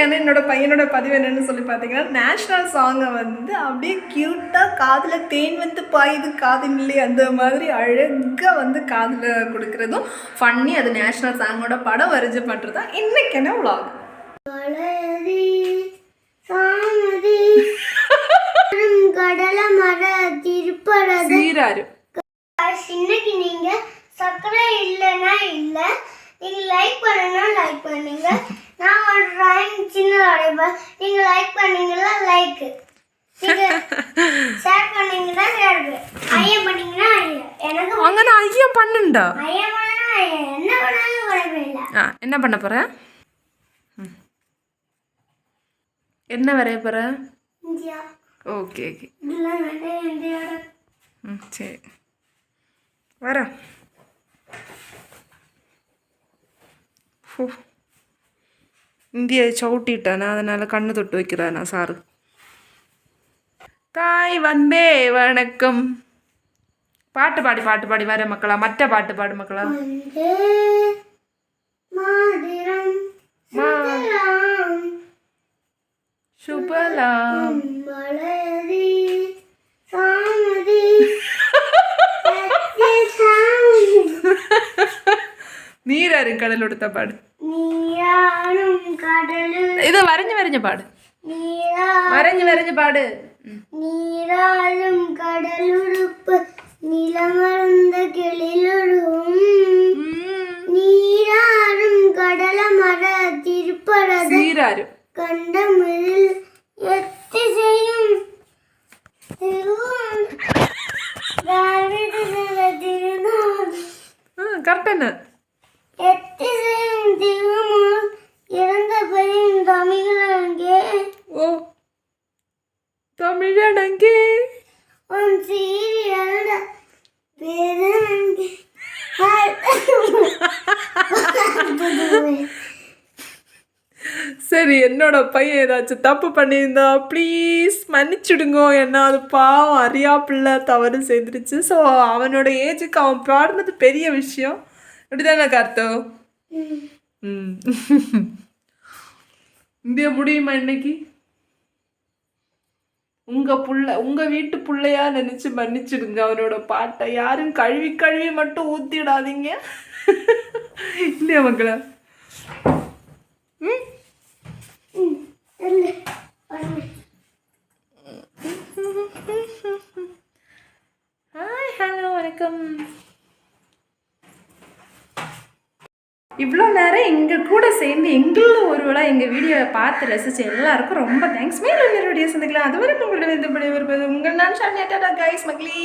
இன்னைக்கான என்னோட பையனோட பதிவு என்னன்னு சொல்லி பார்த்தீங்கன்னா நேஷ்னல் சாங்கை வந்து அப்படியே க்யூட்டாக காதில் தேன் வந்து பாயுது காதிலே அந்த மாதிரி அழகாக வந்து காதில் கொடுக்குறதும் ஃபன்னி அது நேஷ்னல் சாங்கோட படம் வரைஞ்சு பண்ணுறது தான் மர திருப்பறது சீராரு. இன்னைக்கு நீங்க சர்க்கரை இல்லைன்னா இல்ல. நீங்க லைக் பண்ணனா லைக் பண்ணுங்க. சப்ஸ்கிரைபர் நீங்க லைக் பண்ணீங்கன்னா லைக் ஷேர் பண்ணீங்கன்னா ஷேர் ஐயம் பண்ணீங்கன்னா ஐயம். எனக்கு அங்கன ஐயம் பண்ணுண்டா? ஐயம் பண்ணா என்ன பண்ணாலும் குறைப்பில்லை ஆ என்ன பண்ண போற? என்ன வரைய போற? Okay okay. சரி. வர ஓ இந்திய சவுட்டிட்டானா அதனால கண்ணு தொட்டு வைக்கிறானா சாரு தாய் வந்தே வணக்கம் பாட்டு பாடி பாட்டு பாடி வர மக்களா மற்ற பாட்டு பாடு மக்களா வந்தே மாதிரம் சுந்தரம் சுபலாம் மலரி சாமதி சத்ய சாமி நீராரு கடல் கொடுத்த பாடு ഇത് വരഞ്ഞു വരഞ്ഞ പാട്. വരഞ്ഞു വരഞ്ഞ പാട്. നീരാളും കടലുടുപ്പ് നിലമറന്ന കിളിലൊഴും നീരാറും കടലമറ തിരുപ്പറത് കണ്ടമിഴിൽ എത്തിച്ചെയ്യും കറക്റ്റ് തന്നെ. உன் பேரனங்கே சரி என்னோட பையன் ஏதாச்சும் தப்பு பண்ணியிருந்தா ப்ளீஸ் மன்னிச்சிடுங்க. என்ன அது பாவம் அறியா பிள்ளை தவறு செய்துருச்சு ஸோ அவனோட ஏஜுக்கு அவன் பாடுனது பெரிய விஷயம். இப்படிதானே கருத்தம் ம். இந்தியா முடியுமா இன்னைக்கு? உங்க புள்ள உங்க வீட்டு புள்ளையா நினைச்சு மன்னிச்சிடுங்க அவனோட பாட்டை. யாரும் கழுவி கழுவி மட்டும் ஊத்திடாதீங்க. இல்லையா மக்களா ஹாய் ஹலோ வணக்கம். இவ்வளோ நேரம் எங்கள் கூட சேர்ந்து எங்களும் ஒருவேளை எங்கள் வீடியோவை பார்த்து ரசித்து எல்லாருக்கும் ரொம்ப தேங்க்ஸ் மேலும் என்னுடைய சந்திக்கலாம் அதுவரை உங்களோட இது பண்ணி வருவது உங்கள் நான் ஷானியா கைஸ் மக்ளீ.